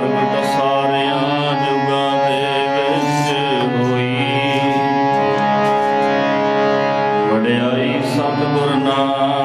ਪ੍ਰਗਟ ਸਾਰਿਆਂ ਜੁਗਾਂ ਦੇ ਵਿੱਚ ਹੋਈ। ਵਡਿਆਈ ਸਤਿਗੁਰ ਨਾਮ